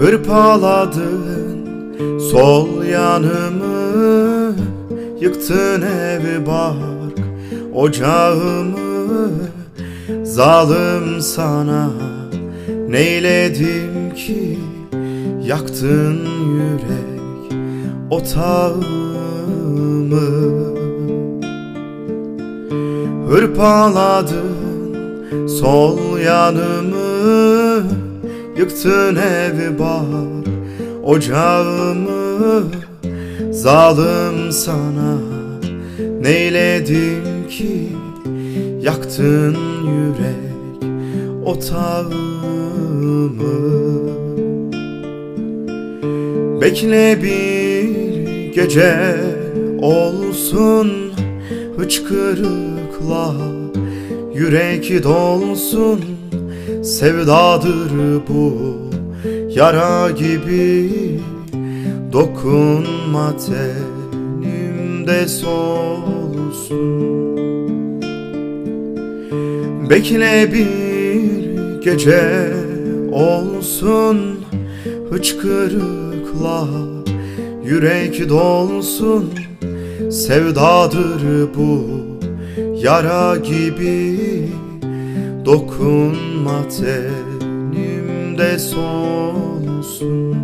Hırpaladın sol yanımı Yıktın evi bark ocağımı. Zalim sana neyledim ki? Yaktın yürek otağımı. Hırpaladın sol yanımı Yıktın evi bar ocağımı Zalim sana. Neyledim ki Yaktın yürek otağımı? Bekle bir gece olsun Hıçkırıkla yürek dolsun Sevdadır bu yara gibi. Dokunma tenimde solsun Bekle bir gece olsun. Hıçkırıkla yürek dolsun. Sevdadır bu yara gibi Dokunma tenimde solsun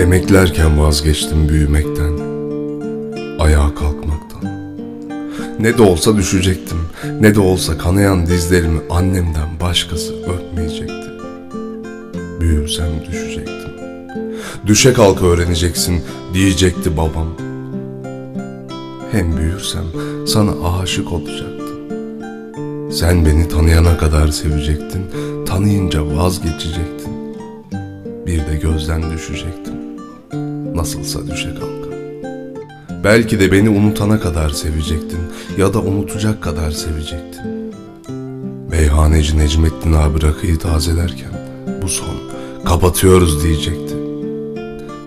Emeklerken vazgeçtim büyümekten, ayağa kalkmaktan. Ne de olsa düşecektim, ne de olsa kanayan dizlerimi annemden başkası öpmeyecekti. Büyürsem düşecektim. Düşe kalka öğreneceksin diyecekti babam. Hem büyürsem sana aşık olacaktım. Sen beni tanıyana kadar sevecektin, tanıyınca vazgeçecektin. Bir de gözden düşecektim. Nasılsa düşe kalka. Belki de beni unutana kadar sevecektin ya da unutacak kadar sevecektin. Meyhaneci Necmettin abi rakıyı tazelerken bu son kapatıyoruz diyecekti.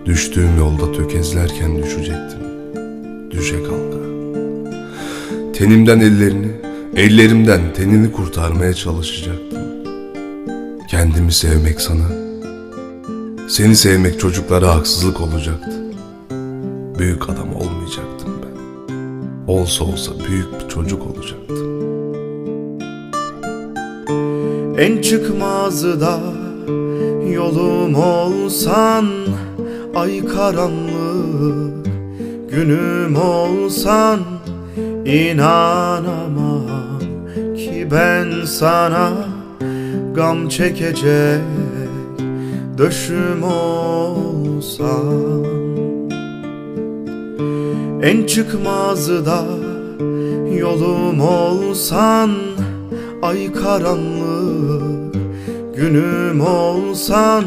Düştüğüm yolda tökezlerken düşecektim. Düşe kalka. Tenimden ellerini, ellerimden tenini kurtarmaya çalışacaktım. Kendimi sevmek sana, seni sevmek çocuklara haksızlık olacaktı. Büyük adam olmayacaktım ben. Olsa olsa büyük bir çocuk olacaktım. En çıkmazı da yolum olsan Ay karanlık günüm olsan inanamam ki ben sana Gam çekecek döşüm olsam. En çıkmazı da yolum olsan Ay karanlık günüm olsan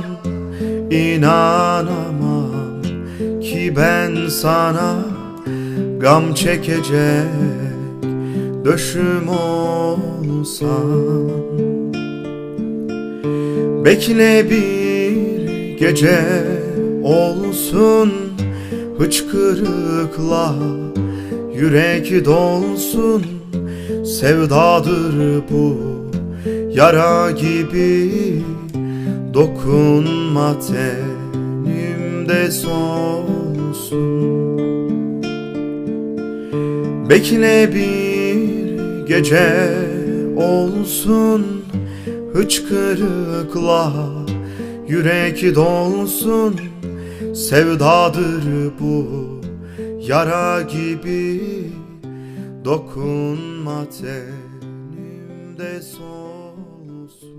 inanamam ki ben sana Gam çekecek döşüm olsam Bekle bir gece olsun Hıçkırıkla yürek dolsun. Sevdadır bu yara gibi Dokunma tenimde solsun Bekle bir gece olsun Hıçkırıkla yürek dolsun. Sevdadır bu yara gibi Dokunma tenimde solsun